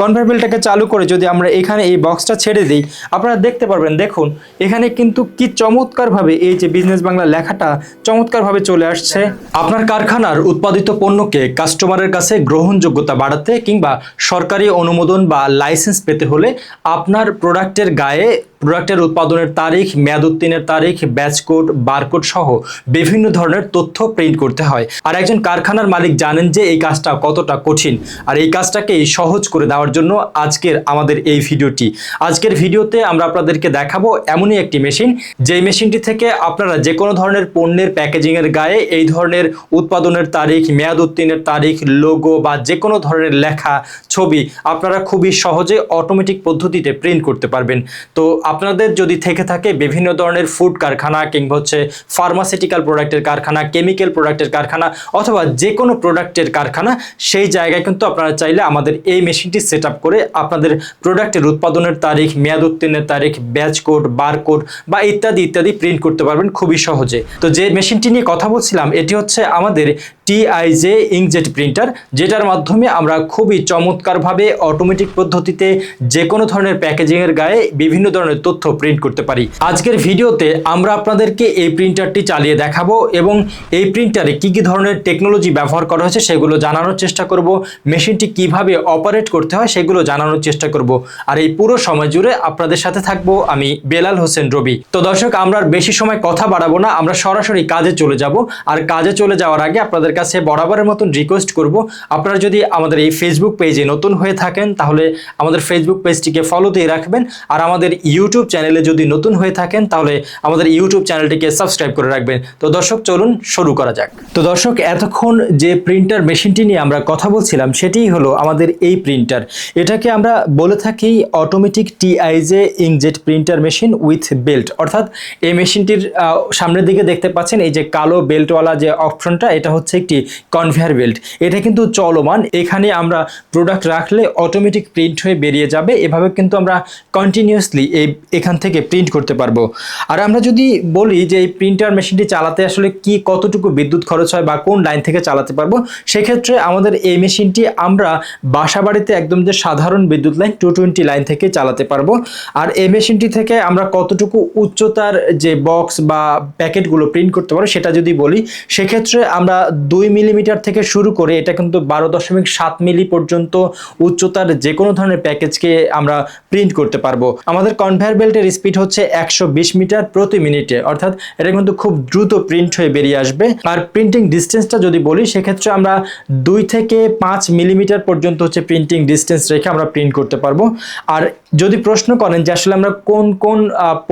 Conveyor বেল্টটাকে চালু করে যদি আমরা এখানে এই বক্সটা ছেড়ে দিই, আপনারা দেখতে পারবেন, দেখুন, এখানে কিন্তু কি চমৎকারভাবে এই যে বিজনেস বাংলা লেখাটা চমৎকারভাবে চলে আসছে। আপনার কারখানার উৎপাদিত পণ্যকে কাস্টমারের কাছে গ্রহণযোগ্যতা বাড়াতে কিংবা সরকারি অনুমোদন বা লাইসেন্স পেতে হলে আপনার প্রোডাক্টের গায়ে প্রোডাক্টের উৎপাদনের তারিখ, মেয়াদ উত্তীর্ণের তারিখ, ব্যাচ কোড, বারকোড সহ বিভিন্ন ধরনের তথ্য প্রিন্ট করতে হয়। আর একজন কারখানার মালিক জানেন যে এই কাজটা কতটা কঠিন। আর এই কাজটাকে সহজ করে দেওয়ার জন্য আজকের আমাদের এই ভিডিওটি। আজকের ভিডিওতে আমরা আপনাদেরকে দেখাবো এমনই একটি মেশিন, যেই মেশিনটি থেকে আপনারা যে কোনো ধরনের পণ্যের প্যাকেজিংয়ের গায়ে এই ধরনের উৎপাদনের তারিখ, মেয়াদ উত্তীর্ণের তারিখ, লোগো বা যে কোনো ধরনের লেখা, ছবি আপনারা খুবই সহজে অটোমেটিক পদ্ধতিতে প্রিন্ট করতে পারবেন। তো আপনাদের যদি থেকে থাকে বিভিন্ন ধরনের ফুড কারখানা কিংবা হচ্ছে ফার্মাসিউটিক্যাল প্রোডাক্টের কারখানা কেমিক্যাল প্রোডাক্টের কারখানা অথবা যে কোনো প্রোডাক্টের কারখানা, সেই জায়গায় কিন্তু আপনারা চাইলে আমাদের এই মেশিনটি সেট করে আপনাদের প্রোডাক্টের উৎপাদনের তারিখ, মেয়াদ উত্তীর্ণের তারিখ ব্যাচ কোড বার কোড বা ইত্যাদি ইত্যাদি প্রিন্ট করতে পারবেন খুবই সহজে। তো যে মেশিনটি নিয়ে কথা বলছিলাম, এটি হচ্ছে আমাদের টিআইজে ইঙ্কজেট প্রিন্টার যেটার মাধ্যমে আমরা খুবই চমৎকারভাবে অটোমেটিক পদ্ধতিতে যে কোনো ধরনের প্যাকেজিংয়ের গায়ে বিভিন্ন ধরনের তথ্য প্রিন্ট করতে পারি। আজকের ভিডিওতে আমরা আপনাদেরকে এই প্রিন্টারটি চালিয়ে দেখাবো এবং এই প্রিন্টারে কি কি ধরনের টেকনোলজি ব্যবহার করা হয়েছে সেগুলো জানানোর চেষ্টা করব মেশিনটি কীভাবে অপারেট করতে হয় সেগুলো জানানোর চেষ্টা করব। আর এই পুরো সময় জুড়ে আপনাদের সাথে থাকব আমি বেলাল হোসেন রবি। তো দর্শক, আমরা বেশি সময় কথা বাড়াবো না, আমরা সরাসরি কাজে চলে যাব। আর কাজে চলে যাওয়ার আগে আপনাদের কাছে বরাবরের মতন রিকোয়েস্ট করব। আপনারা যদি আমাদের এই ফেসবুক পেজে নতুন হয়ে থাকেন, তাহলে আমাদের ফেসবুক পেজটিকে ফলো দিয়ে রাখবেন। আর আমাদের ইউটিউব চ্যানেলে যদি নতুন হয়ে থাকেন, তাহলে আমাদের ইউটিউব চ্যানেলটিকে সাবস্ক্রাইব করে রাখবেন। তো দর্শক, চলুন শুরু করা যাক। তো দর্শক, এতক্ষণ যে প্রিন্টার মেশিনটি নিয়ে আমরা কথা বলছিলাম সেটিই হলো আমাদের এই প্রিন্টার এটাকে আমরা বলে থাকি automatic TIJ inkjet printer machine with belt অর্থাৎ এই মেশিনটির সামনের দিকে দেখতে পাচ্ছেন, এই যে কালো বেল্টওয়ালা যে অপশনটা এটা হচ্ছে একটি কনভেয়ার বেল্ট এটা কিন্তু চলমান। এখানে আমরা প্রোডাক্ট রাখলে অটোমেটিক প্রিন্ট হয়ে বেরিয়ে যাবে। এভাবে কিন্তু আমরা কন্টিনিউয়াসলি এই এখান থেকে প্রিন্ট করতে পারব। আর আমরা যদি বলি যে এই প্রিন্টার মেশিনটি চালাতে আসলে কি কতটুকু বিদ্যুৎ খরচ হয় বা কোন লাইন থেকে চালাতে পারব, সেক্ষেত্রে আমাদের এই মেশিনটি আমরা বাসা বাড়িতে একদম যে সাধারণ বিদ্যুৎ লাইন টু টোয়েন্টি লাইন থেকে চালাতে পারব। আর এই মেশিনটি থেকে আমরা কতটুকু উচ্চতার যে বক্স বা প্যাকেটগুলো প্রিন্ট করতে পারব সেটা যদি বলি, সেক্ষেত্রে আমরা দুই মিলিমিটার থেকে শুরু করে এটা কিন্তু বারো দশমিক সাত মিলি পর্যন্ত উচ্চতার যে কোনো ধরনের প্যাকেজকে আমরা প্রিন্ট করতে পারব। আমাদের কনভেয়ার বেল্টের স্পিড হচ্ছে একশো বিশ মিটার প্রতি মিনিটে। অর্থাৎ এটা কিন্তু খুব দ্রুত প্রিন্ট হয়ে বেরিয়ে আসবে। আর প্রিন্টিং ডিস্টেন্সটা যদি বলি, সেক্ষেত্রে আমরা দুই থেকে পাঁচ মিলিমিটার পর্যন্ত হচ্ছে প্রিন্টিং ডিস্টেন্স রেখে আমরা প্রিন্ট করতে পারব। আর যদি প্রশ্ন করেন যে আসলে আমরা কোন কোন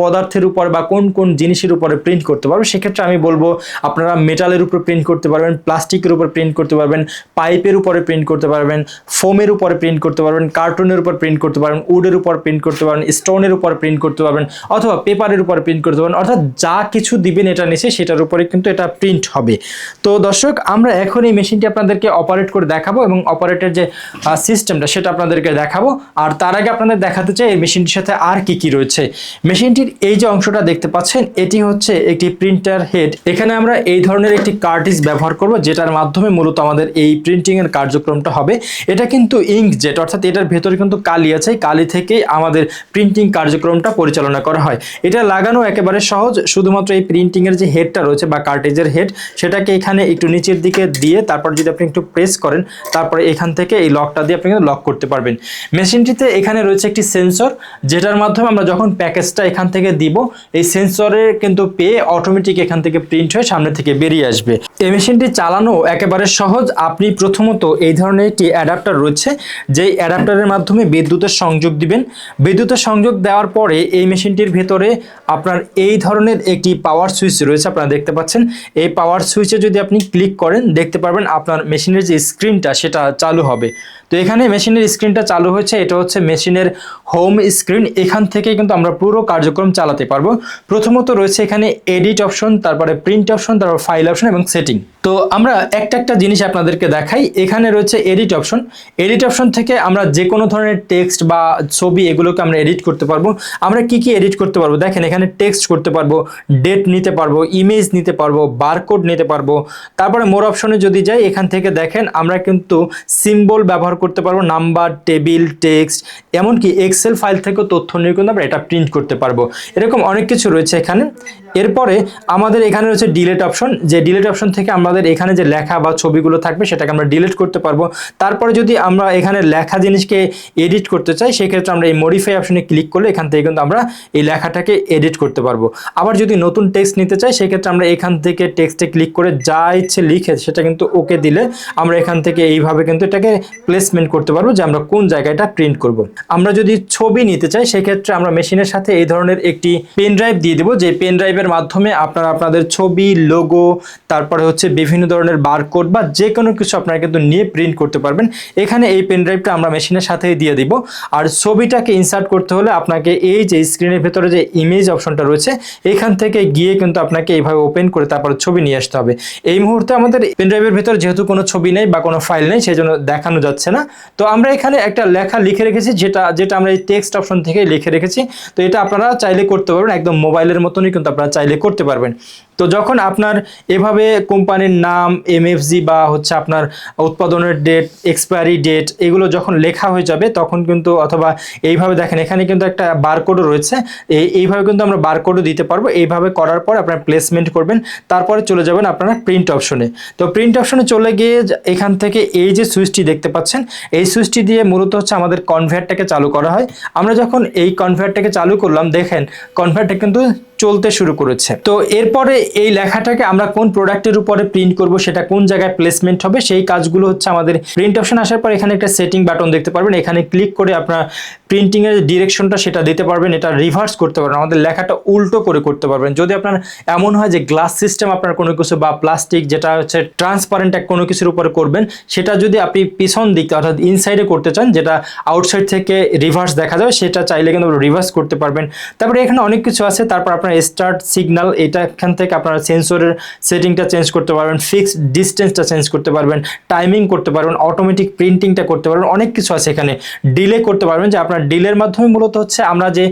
পদার্থের উপর বা কোন কোন জিনিসের উপরে প্রিন্ট করতে পারব, সেক্ষেত্রে আমি বলব আপনারা মেটালের উপর প্রিন্ট করতে পারবেন প্লাস্টিকের উপর প্রিন্ট করতে পারবেন পাইপের উপরে প্রিন্ট করতে পারবেন ফোমের উপরে প্রিন্ট করতে পারবেন কার্টুনের উপর প্রিন্ট করতে পারবেন উডের উপর প্রিন্ট করতে পারবেন স্টোনের উপর প্রিন্ট করতে পারবেন, অথবা পেপারের উপর প্রিন্ট করতে পারবেন, অর্থাৎ যা কিছু দিবেন এটা নিচে, সেটার উপরে কিন্তু এটা প্রিন্ট হবে। তো দর্শক, আমরা এখন এই মেশিনটি আপনাদেরকে অপারেট করে দেখাবো এবং অপারেটের যে সিস্টেমটা সেটা আপনাদেরকে দেখাবো। আর তার আগে আপনাদের দেখাতে চাই এই মেশিনটির সাথে আর কি কি রয়েছে। মেশিনটির এই যে অংশটা দেখতে পাচ্ছেন, এটি হচ্ছে একটি প্রিন্টার হেড এখানে আমরা এই ধরনের একটি কার্টিস ব্যবহার করব, যেটার মাধ্যমে মূলত আমাদের এই প্রিন্টিং এর কার্যক্রমটা হবে। এটা কিন্তু ইঙ্ক জেট অর্থাৎ এটার ভেতরে কিন্তু কালি আছে। কালি থেকেই আমাদের প্রিন্টিং কার্যক্রমটা পরিচালনা করা হয়। এটা লাগানো একেবারে সহজ, শুধুমাত্র এই প্রিন্টিং এর যে হেডটা রয়েছে বা কার্টেজের হেড সেটাকে এখানে একটু নিচের দিকে দিয়ে তারপর যদি আপনি একটু প্রেস করেন, তারপরে এখান থেকে এই লকটা দিয়ে আপনি কিন্তু লক করতে পারবেন। মেশিনটিতে এখানে রয়েছে একটি সেন্সর যেটার মাধ্যমে আমরা যখন প্যাকেজটা এখান থেকে দিব, এই সেন্সরে কিন্তু পেয়ে অটোমেটিক এখান থেকে প্রিন্ট হয়ে সামনে থেকে বেরিয়ে আসবে। এই মেশিনটি চালানো একেবারে সহজ। আপনি প্রথমত এই ধরনের একটি অ্যাডাপ্টার রয়েছে, যেই অ্যাডাপ্টারের মাধ্যমে বিদ্যুতের সংযোগ দিবেন। বিদ্যুতের সংযোগ দেওয়ার পরে এই মেশিনটির ভেতরে আপনার এই ধরনের একটি পাওয়ার সুইচ রয়েছে, আপনারা দেখতে পাচ্ছেন। এই পাওয়ার সুইচে যদি আপনি ক্লিক করেন, দেখতে পারবেন আপনার মেশিনের যে স্ক্রিনটা সেটা চালু হবে। তো এখানে মেশিনের স্ক্রিনটা চালু হয়েছে, এটা হচ্ছে মেশিনের হোম স্ক্রিন এখান থেকে কিন্তু আমরা পুরো কার্যক্রম চালাতে পারব। প্রথমত রয়েছে এখানে এডিট অপশন তারপরে প্রিন্ট অপশন তারপর ফাইল অপশন এবং সেটিং তো আমরা একটা একটা জিনিস আপনাদেরকে দেখাই। এখানে রয়েছে এডিট অপশন এডিট অপশন থেকে আমরা যে কোনো ধরনের টেক্সট বা ছবি এগুলোকে আমরা এডিট করতে পারব। আমরা কি কি এডিট করতে পারব? দেখেন, এখানে টেক্সট করতে পারব ডেট নিতে পারব ইমেজ নিতে পারব বারকোড নিতে পারব। তারপরে মোর অপশনে যদি যাই, এখান থেকে দেখেন, আমরা কিন্তু সিম্বল ব্যবহার করতে পারব, নাম্বার, টেবিল, টেক্সট, এমনকি এক্সেল ফাইল থেকেও তথ্য নিয়ে কিন্তু আমরা এটা প্রিন্ট করতে পারব। এরকম অনেক কিছু রয়েছে এখানে। এরপরে আমাদের এখানে রয়েছে ডিলেট অপশন যে ডিলেট অপশন থেকে আমাদের এখানে যে লেখা বা ছবিগুলো থাকবে, সেটাকে আমরা ডিলিট করতে পারব। তারপরে যদি আমরা এখানে লেখা জিনিসকে এডিট করতে চাই, সেক্ষেত্রে আমরা এই মডিফাই অপশনে ক্লিক করলে এখান থেকে কিন্তু আমরা এই লেখাটাকে এডিট করতে পারব। আবার যদি নতুন টেক্সট নিতে চাই, সেক্ষেত্রে আমরা এখান থেকে টেক্সটে ক্লিক করে যা ইচ্ছে লিখে সেটা কিন্তু ওকে দিলে আমরা এখান থেকে এইভাবে কিন্তু এটাকে প্লেসমেন্ট করতে পারব যে আমরা কোন জায়গাটা প্রিন্ট করব। আমরা যদি ছবি নিতে চাই, সেক্ষেত্রে আমরা মেশিনের সাথে এই ধরনের একটি পেন ড্রাইভ দিয়ে দেবো, যে পেন ড্রাইভের মাধ্যমে আপনারা আপনাদের ছবি লোগো তারপরে হচ্ছে বিভিন্ন ধরনের বারকোড বা যে কোনো কিছু আপনারা কিন্তু নিয়ে প্রিন্ট করতে পারবেন। এখানে এই পেন ড্রাইভটা আমরা মেশিনের সাথেই দিয়ে দিব। আর ছবিটাকে ইনসার্ট করতে হলে আপনাকে এই যে স্ক্রিনের ভেতরে যে ইমেজ অপশনটা রয়েছে, এখান থেকে গিয়ে কিন্তু আপনাকে এইভাবে ওপেন করে তারপর ছবি নিয়ে আসতে হবে। এই মুহূর্তে আমাদের পেন ড্রাইভের ভেতরে যেহেতু কোনো ছবি নেই বা কোনো ফাইল নেই সেই জন্য দেখানো যাচ্ছে না। তো আমরা এখানে একটা লেখা লিখে রেখেছি, যেটা যেটা আমরা এই টেক্সট অপশন থেকে লিখে রেখেছি। তো এটা আপনারা চাইলে করতে পারবেন, একদম মোবাইলের মতনই কিন্তু আপনারা চাইলে করতে পারবেন। তো যখন আপনার এভাবে কোম্পানির নাম এমএফজি বা হচ্ছে আপনার উৎপাদনের ডেট এক্সপায়ারি ডেট এগুলো যখন লেখা হয়ে যাবে, তখন কিন্তু অথবা এইভাবে দেখেন, এখানে কিন্তু একটা বারকোডও রয়েছে। এই, এইভাবে কিন্তু আমরা বারকোডও দিতে পারব। এইভাবে করার পর আপনার প্লেসমেন্ট করবেন, তারপরে চলে যাবেন আপনারা প্রিন্ট অপশনে তো প্রিন্ট অপশনে চলে গিয়ে এখান থেকে এই যে সুইচটি দেখতে পাচ্ছেন এই সুইচটি দিয়ে মূলত হচ্ছে আমাদের কনভেয়ারটাকে চালু করা হয়। আমরা যখন এই কনভেয়ারটাকে চালু করলাম, দেখেন কনভেয়ারটা কিন্তু চলতে শুরু করেছে। তো এরপরে এই লেখাটাকে আমরা কোন প্রোডাক্টের উপরে প্রিন্ট করব, সেটা কোন জায়গায় প্লেসমেন্ট হবে, সেই কাজগুলো হচ্ছে আমাদের প্রিন্ট অপশন আসার পর এখানে একটা সেটিং বাটন দেখতে পারবেন। এখানে ক্লিক করে আপনার প্রিন্টিং এর ডিরেকশনটা সেটা দিতে পারবেন, এটা রিভার্স করতে পারবেন, আমাদের লেখাটা উল্টো করে করতে পারবেন। যদি আপনার এমন হয় যে গ্লাস সিস্টেম আপনার কোনো কিছু বা প্লাস্টিক যেটা হচ্ছে ট্রান্সপারেন্ট এক কোনো কিছুর উপরে করবেন, সেটা যদি আপনি পিছন দিকে অর্থাৎ ইনসাইডে করতে চান, যেটা আউটসাইড থেকে রিভার্স দেখা যাবে, সেটা চাইলে কিন্তু রিভার্স করতে পারবেন। তারপরে এখানে অনেক কিছু আছে, তারপর স্টার্ট সিগন্যাল এটা এখান থেকে আপনারা সেন্সরের সেটিংটা চেঞ্জ করতে পারবেন ফিক্সড ডিস্টেন্সটা চেঞ্জ করতে পারবেন টাইমিং করতে পারবেন অটোমেটিক প্রিন্টিংটা করতে পারবেন, অনেক কিছু আছে এখানে। ডিলে করতে পারবেন যে আপনার ডিলের মাধ্যমে মূলত হচ্ছে আমরা যে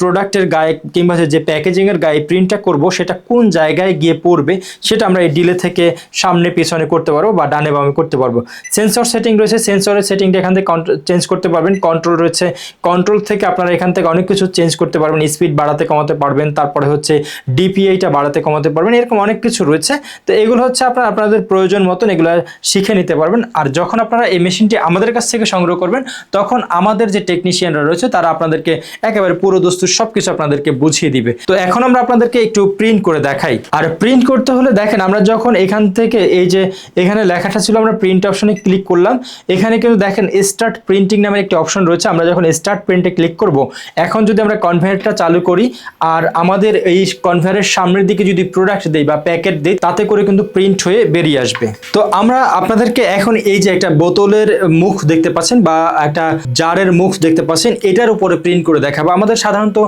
প্রোডাক্টের গায়ে কিংবা যে প্যাকেজিংয়ের গায়ে প্রিন্টটা করব, সেটা কোন জায়গায় গিয়ে পড়বে, সেটা আমরা এই ডিলে থেকে সামনে পেছনে করতে পারব বা ডানে বামে করতে পারব। সেন্সর সেটিং রয়েছে সেন্সরের সেটিংটা এখান থেকে চেঞ্জ করতে পারবেন কন্ট্রোল রয়েছে কন্ট্রোল থেকে আপনারা এখান থেকে অনেক কিছু চেঞ্জ করতে পারবেন স্পিড বাড়াতে কমাতে পারবেন তারপরে হচ্ছে ডিপিআইটা বাড়াতে কমাতে পারবেন, এরকম অনেক কিছু রয়েছে। তো এগুলো হচ্ছে আপনারা, আপনাদের প্রয়োজন মতন এগুলো শিখে নিতে পারবেন। আর যখন আপনারা এই মেশিনটি আমাদের কাছ থেকে সংগ্রহ করবেন, তখন আমাদের যে টেকনিশিয়ানরা রয়েছে, তারা আপনাদেরকে একেবারে পুরো দস্তুর সবকিছু আপনাদেরকে বুঝিয়ে দিবে। তো এখন আমরা আপনাদেরকে একটু প্রিন্ট করে দেখাই। আর প্রিন্ট করতে হলে দেখেন, আমরা যখন এখান থেকে এই যে এখানে লেখাটা ছিল, আমরা প্রিন্ট অপশনে ক্লিক করলাম। এখানে কিন্তু দেখেন স্টার্ট প্রিন্টিং নামের একটি অপশন রয়েছে। আমরা যখন স্টার্ট প্রিন্টে ক্লিক করব, এখন যদি আমরা কনভেয়ারটা চালু করি, আর আমাদের এই কনভেয়ারের সামনের দিকে যদি প্রোডাক্ট দেই বা প্যাকেট দেই, তাতে করে কিন্তু প্রিন্ট হয়ে বেরিয়ে আসবে। তো আমরা আপনাদেরকে এখন এই যে একটা বোতলের মুখ দেখতে পাচ্ছেন বা একটা জারের মুখ দেখতে পাচ্ছেন, এটার উপরে প্রিন্ট করে দেখাবো। আমাদের সাধারণত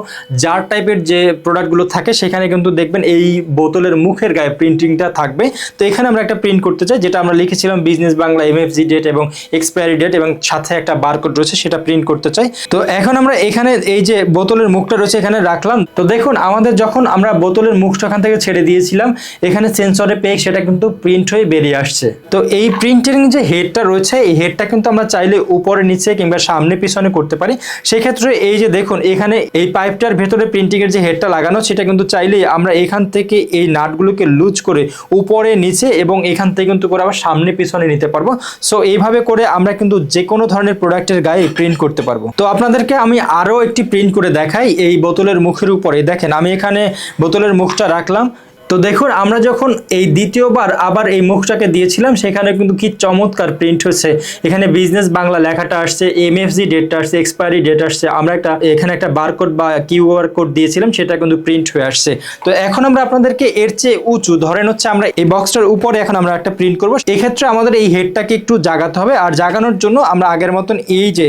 জার টাইপের যে প্রোডাক্টগুলো থাকে, সেখানে কিন্তু দেখবেন এই বোতলের মুখের গায়ে প্রিন্টিংটা থাকবে। তো এখানে আমরা একটা প্রিন্ট করতে চাই, যেটা আমরা লিখেছিলাম বিজনেস বাংলা এমএফজি ডেট এবং এক্সপায়ারি ডেট এবং সাথে একটা বারকোড রয়েছে, সেটা প্রিন্ট করতে চাই। তো এখন আমরা এখানে এই যে বোতলের মুখটা রয়েছে, এখানে রাখলাম। তো দেখুন আমাদের যখন আমরা বোতলের মুখটা এখান থেকে ছেড়ে দিয়েছিলাম, এখানে সেন্সরে পেয়ে সেটা কিন্তু প্রিন্ট হয়ে বেরিয়ে আসছে। তো এই প্রিন্টিং যে হেডটা রয়েছে, এই হেডটা কিন্তু আমরা চাইলে উপরে, নিচে কিংবা সামনে, পিছনে করতে পারি। সেক্ষেত্রে এই যে দেখুন, এখানে এই পাইপটার ভেতরে প্রিন্টিংয়ের যে হেডটা লাগানো, সেটা কিন্তু চাইলেই আমরা এখান থেকে এই নাটগুলোকে লুজ করে উপরে, নিচে এবং এখান থেকে কিন্তু করে আবার সামনে, পিছনে নিতে পারব। সো এইভাবে করে আমরা কিন্তু যে কোনো ধরনের প্রোডাক্টের গায়ে প্রিন্ট করতে পারব। তো আপনাদেরকে আমি আরও একটি প্রিন্ট করে দেখাই, এই বোতলের মুখের উপরে। দেখেন আমি এখানে বোতলের মুখটা রাখলাম তো দেখুন, আমরা যখন এই দ্বিতীয়বার আবার এই মুখটাকে দিয়েছিলাম, সেখানে কিন্তু কি চমৎকার প্রিন্ট হচ্ছে এখানে বিজনেস বাংলা লেখাটা আসছে এমএফজি ডেটটা আসছে এক্সপায়ারি ডেট আসছে। আমরা একটা, এখানে একটা বারকোড বা কিউআর কোড দিয়েছিলাম, সেটা কিন্তু প্রিন্ট হয়ে আসছে। তো এখন আমরা আপনাদেরকে এর চেয়ে উঁচু, ধরেন হচ্ছে আমরা এই বক্সটার উপরে এখন আমরা একটা প্রিন্ট করব। এক্ষেত্রে আমাদের এই হেডটাকে একটু জাগাতে হবে, আর জাগানোর জন্য আমরা আগের মতন এই যে,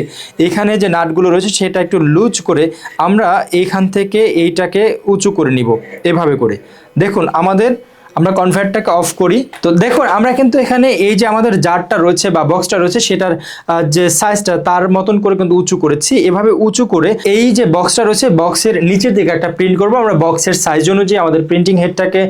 এখানে যে নাটগুলো রয়েছে, সেটা একটু লুজ করে আমরা এইখান থেকে এইটাকে উঁচু করে নিব, এভাবে করে। দেখুন আমাদের আমরা কনভার্টটাকে অফ করি। তো দেখুন, আমরা কিন্তু এখানে এই যে আমাদের জারটা রয়েছে বা বক্সটা রয়েছে, সেটার যে সাইজটা তার মতন করে কিন্তু উঁচু করেছি। এভাবে উঁচু করে এই যে বক্সটা রয়েছে বক্সের নিচের দিকে একটা প্রিন্ট করব। আমরা বক্সের সাইজ অনুযায়ী আমাদের প্রিন্টিং হেডটাকে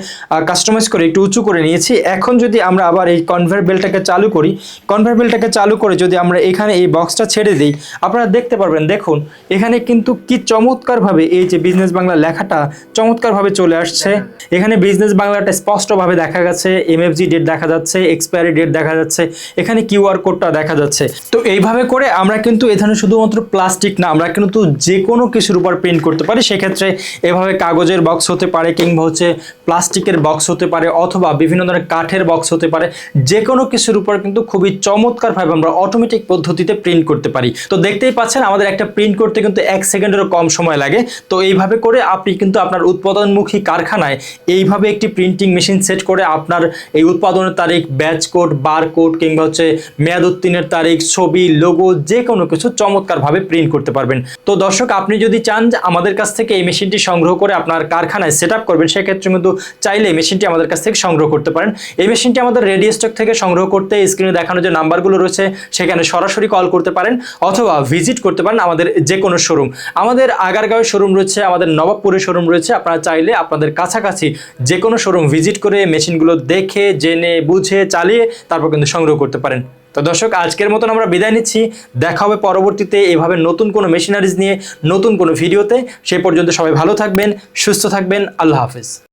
কাস্টমাইজ করে একটু উঁচু করে নিয়েছি। এখন যদি আমরা আবার এই কনভার্ট বেলটাকে চালু করি কনভার্ট বেলটাকে চালু করে যদি আমরা এখানে এই বক্সটা ছেড়ে দিই, আপনারা দেখতে পারবেন, দেখুন, এখানে কিন্তু কি চমৎকারভাবে এই যে বিজনেস বাংলা লেখাটা চমৎকারভাবে চলে আসছে। এখানে বিজনেস বাংলাটা স্পষ্টভাবে দেখা গেছে এমএফজি ডেট দেখা যাচ্ছে এক্সপায়ারি ডেট দেখা যাচ্ছে, এখানে কিউআর কোডটা দেখা যাচ্ছে। তো এইভাবে করে আমরা কিন্তু এখানে শুধুমাত্র প্লাস্টিক না, আমরা কিন্তু যে কোনো কিছুর উপর প্রিন্ট করতে পারি। সেক্ষেত্রে এভাবে কাগজের বক্স হতে পারে কিংবা হচ্ছে প্লাস্টিকের বক্স হতে পারে অথবা বিভিন্ন ধরনের কাঠের বক্স হতে পারে। যে কোনো কিছুর উপর কিন্তু খুবই চমৎকারভাবে আমরা অটোমেটিক পদ্ধতিতে প্রিন্ট করতে পারি। তো দেখতেই পাচ্ছেন, আমাদের একটা প্রিন্ট করতে কিন্তু এক সেকেন্ডেরও কম সময় লাগে। তো এইভাবে করে আপনি কিন্তু আপনার উৎপাদনমুখী কারখানায় এইভাবে একটি প্রিন্টিং মেশিন সেট করে আপনার এই উৎপাদনের তারিখ ব্যাচ কোড বার কোড কিংবা হচ্ছে মেয়াদ উত্তীর্ণের তারিখ, ছবি লোগো যে কোনো কিছু চমৎকারভাবে প্রিন্ট করতে পারবেন। তো দর্শক, আপনি যদি চান যে আমাদের কাছ থেকে এই মেশিনটি সংগ্রহ করে আপনার কারখানায় সেট আপ করবেন, সেক্ষেত্রে কিন্তু চাইলে এই মেশিনটি আমাদের কাছ থেকে সংগ্রহ করতে পারেন। এই মেশিনটি আমাদের রেডি স্টক থেকে সংগ্রহ করতে স্ক্রিনে দেখানো যে নাম্বারগুলো রয়েছে, সেখানে সরাসরি কল করতে পারেন অথবা ভিজিট করতে পারেন আমাদের যে কোনো শোরুম আমাদের আগারগাঁও শোরুম রয়েছে, আমাদের নবাবপুরের শোরুম রয়েছে, আপনারা চাইলে আপনাদের কাছাকাছি যে কোনো শোরুম ভিজিট করে মেশিনগুলো দেখে, জেনে, বুঝে, চালিয়ে তারপর কিন্তু সংগ্রহ করতে পারেন। তো দর্শক, আজকের মতন আমরা বিদায় নিচ্ছি। দেখা হবে পরবর্তীতে এভাবে নতুন কোনো মেশিনারিজ নিয়ে, নতুন কোনো ভিডিওতে। সে পর্যন্ত সবাই ভালো থাকবেন, সুস্থ থাকবেন। আল্লাহ হাফিজ।